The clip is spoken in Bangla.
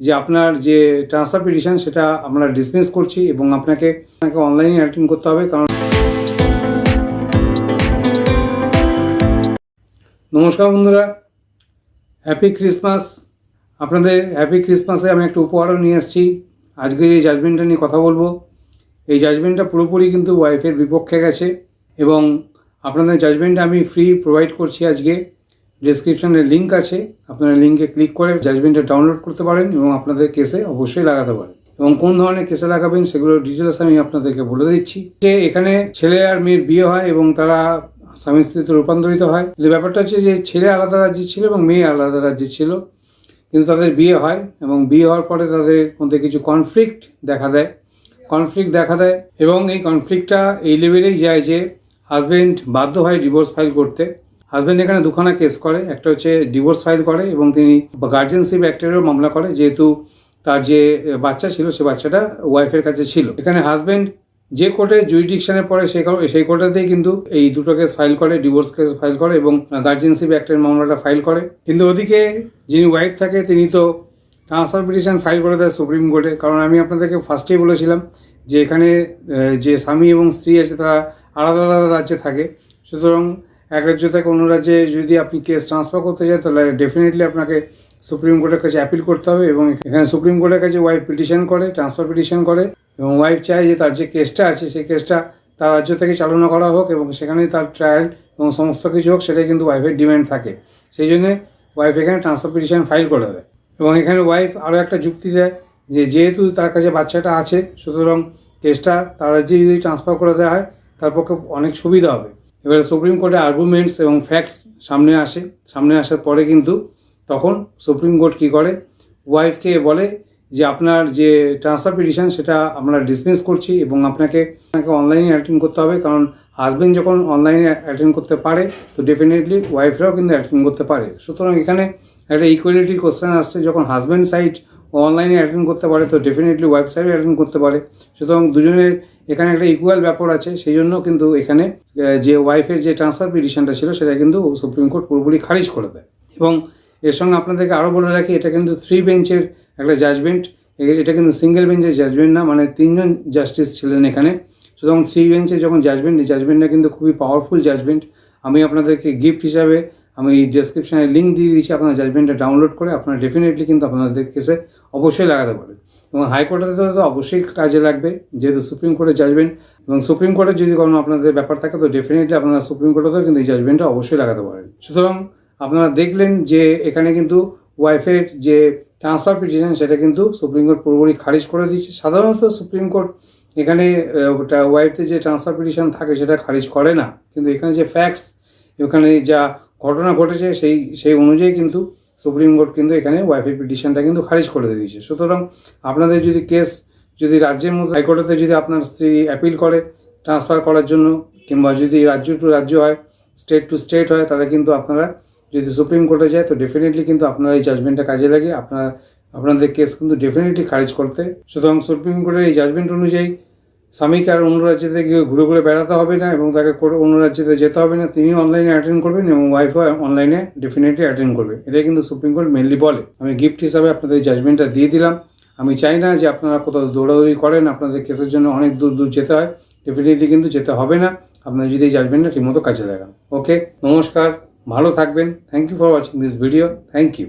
যে আপনার যে ট্রান্সফার পিটিশন সেটা আমরা ডিসমিস করছি এবং আপনাকে আপনাকে অনলাইনে অ্যাটেন্ড করতে হবে, কারণ নমস্কার বন্ধুরা হ্যাপি ক্রিসমাস আপনাদের হ্যাপি ক্রিসমাসে আমি একটা উপহারও নিয়ে এসেছি। আজকে এই জাজমেন্টটা নিয়ে কথা বলব, এই জাজমেন্টটা পুরোপুরি কিন্তু ওয়াইফের বিপক্ষে গেছে এবং আপনাদের জাজমেন্টটা আমি ফ্রি প্রোভাইড করছি আজকে। ডিসক্রিপশনে লিঙ্ক আছে। আপনারা লিঙ্কে ক্লিক করে জাজমেন্টটা ডাউনলোড করতে পারেন এবং আপনাদের কেসে অবশ্যই লাগাতে পারেন। এবং কোন ধরনের কেসে লাগাবেন সেগুলো ডিটেলস আমি আপনাদেরকে বলে দিচ্ছি। যে এখানে ছেলে আর মেয়ের বিয়ে হয় এবং তারা স্বামী স্ত্রীতে রূপান্তরিত হয়। কিন্তু ব্যাপারটা হচ্ছে যে ছেলে আলাদা রাজ্যে ছিল এবং মেয়ে আলাদা রাজ্যে ছিল। কিন্তু তাদের বিয়ে হয় এবং বিয়ে হওয়ার পরে তাদের মধ্যে কিছু কনফ্লিক্ট দেখা দেয়। কনফ্লিক্ট দেখা দেয় এবং এই কনফ্লিক্টটা এই লেভেলেই যায় যে হাজবেন্ড বাধ্য হয় ডিভোর্স ফাইল করতে। হাজবেন্ড এখানে দুখানা কেস করে, একটা হচ্ছে ডিভোর্স ফাইল করে এবং তিনি গার্জেনশিপ অ্যাক্টেরও মামলা করে, যেহেতু তার যে বাচ্চা ছিল সে বাচ্চাটা ওয়াইফের কাছে ছিল। এখানে হাজবেন্ড যে কোর্টে জুরিডিকশনে পড়ে সেই সেই কোর্টেতেই কিন্তু এই দুটো কেস ফাইল করে ডিভোর্স কেস ফাইল করে এবং গার্জেনশিপ অ্যাক্টের মামলাটা ফাইল করে। কিন্তু ওদিকে যিনি ওয়াইফ থাকে, তিনি তো ট্রান্সফার পিটিশন ফাইল করে দেয় সুপ্রিম কোর্টে। কারণ আমি আপনাদেরকে ফার্স্টেই বলেছিলাম যে এখানে যে স্বামী এবং স্ত্রী আছে, তারা আলাদা আলাদা রাজ্যে থাকে। সুতরাং এক রাজ্য থেকে অন্য রাজ্যে যদি আপনি কেস ট্রান্সফার করতে যান, তাহলে ডেফিনেটলি আপনাকে সুপ্রিম কোর্টের কাছে অ্যাপিল করতে হবে এবং এখানে সুপ্রিম কোর্টের কাছে ওয়াইফ পিটিশন করে ট্রান্সফার পিটিশন করে এবং ওয়াইফ চায় যে তার যে কেসটা আছে, সেই কেসটা তার রাজ্য থেকে চালনা করা হোক এবং সেখানেই তার ট্রায়াল এবং সমস্ত কিছু হোক, সেটাই কিন্তু ওয়াইফের ডিমান্ড থাকে। সেই জন্যে ওয়াইফ এখানে ট্রান্সফার পিটিশন ফাইল করে দেয় এবং এখানে ওয়াইফ আরও একটা যুক্তি দেয় যে যেহেতু তার কাছে বাচ্চাটা আছে, সুতরাং কেসটা তার রাজ্যে যদি ট্রান্সফার করে দেওয়া হয়, তার পক্ষে অনেক সুবিধা হবে। এবারে সুপ্রিম কোর্টে আর্গুমেন্টস এবং ফ্যাক্টস সামনে আসে। সামনে আসার পরে কিন্তু তখন সুপ্রিম কোর্ট কী করে? ওয়াইফকে বলে যে আপনার যে ট্রান্সফার পিটিশন সেটা আমরা ডিসমিস করছি এবং আপনাকে আপনাকে অনলাইনে অ্যাটেন্ড করতে হবে। কারণ হাজবেন্ড যখন অনলাইনে অ্যাটেন্ড করতে পারে, তো ডেফিনেটলি ওয়াইফরাও কিন্তু অ্যাটেন্ড করতে পারে। সুতরাং এখানে একটা ইকুয়ালিটির কোশ্চেন আসছে। যখন হাজব্যান্ড সাইড অনলাইনে অ্যাটেন্ড করতে পারে, তো ডেফিনেটলি ওয়েব সাইডে অ্যাটেন্ড করতে পারে। সুতরাং দুজনের এখানে একটা ইকুয়াল ব্যাপার আছে সেই জন্য কিন্তু এখানে যে ওয়াইফের যে ট্রান্সফার পিটিশনটা ছিল, সেটা কিন্তু সুপ্রিম কোর্ট পুরোপুরি খারিজ করে দেয়। এবং এর সঙ্গে আপনাদেরকে আরও বলে রাখি, এটা কিন্তু থ্রি বেঞ্চের একটা জাজমেন্ট এটা কিন্তু সিঙ্গেল বেঞ্চের জাজমেন্ট না মানে তিনজন জাস্টিস ছিলেন এখানে। সুতরাং থ্রি বেঞ্চে যখন জাজমেন্ট এই জাজমেন্টটা কিন্তু খুবই পাওয়ারফুল জাজমেন্ট আমি আপনাদেরকে গিফট হিসাবে আমি ডেসক্রিপশনে লিঙ্ক দিয়ে দিচ্ছি আপনার জাজমেন্টটা ডাউনলোড করে আপনারা ডেফিনেটলি কিন্তু আপনাদের কেসে অবশ্যই লাগাতে পারেন। এবং হাইকোর্টে তো অবশ্যই কাজে লাগবে, যেহেতু সুপ্রিম কোর্টের জাজমেন্ট এবং সুপ্রিম কোর্টের যদি কোনো আপনাদের ব্যাপার থাকে, তো ডেফিনেটলি আপনারা সুপ্রিম কোর্টেতেও কিন্তু এই জাজমেন্টটা অবশ্যই লাগাতে পারেন। সুতরাং আপনারা দেখলেন যে এখানে কিন্তু ওয়াইফের যে ট্রান্সফার পিটিশন সেটা কিন্তু সুপ্রিম কোর্ট পুরোপুরি খারিজ করে দিচ্ছে সাধারণত সুপ্রিম কোর্ট এখানে ওয়াইফের যে ট্রান্সফার পিটিশন থাকে, সেটা খারিজ করে না। কিন্তু এখানে যে ফ্যাক্টস এখানে যা ঘটনা ঘটেছে সেই সেই অনুযায়ী কিন্তু সুপ্রিম কোর্ট কিন্তু এখানে ওয়াইফাই পিটিশনটা কিন্তু খারিজ করে দিয়েছে। সুতরাং আপনাদের যদি কেস, যদি রাজ্যের মধ্যে হাইকোর্টেতে যদি আপনার স্ত্রী অ্যাপিল করে ট্রান্সফার করার জন্য কিংবা যদি রাজ্য টু রাজ্য হয়, স্টেট টু স্টেট হয়, তাহলে কিন্তু আপনারা যদি সুপ্রিম কোর্টে যায়, তো ডেফিনেটলি কিন্তু আপনারা এই জাজমেন্টটা কাজে লাগে। আপনারা, আপনাদের কেস কিন্তু ডেফিনেটলি খারিজ করতে। সুতরাং সুপ্রিম কোর্টের এই জাজমেন্ট অনুযায়ী স্বামীকে আর অন্য রাজ্যেতে গিয়ে ঘুরে ঘুরে বেড়াতে হবে না এবং তাকে অন্য রাজ্যেতে যেতে হবে না তিনি অনলাইনে অ্যাটেন্ড করবেন এবং ওয়াইফও অনলাইনে ডেফিনেটলি অ্যাটেন্ড করবে। এটাই কিন্তু সুপ্রিম কোর্ট মেনলি বলে। আমি গিফট হিসাবে আপনাদের জাজমেন্টটা দিয়ে দিলাম। আমি চাই না যে আপনারা কোথাও দৌড়াদৌড়ি করেন, আপনাদের কেসের জন্য অনেক দূর দূর যেতে হয়। ডেফিনেটলি কিন্তু যেতে হবে না। আপনারা যদি এই জাজমেন্টটা ঠিকমতো কাজে লাগান। ওকে নমস্কার। ভালো থাকবেন। Thank you for watching this video thank you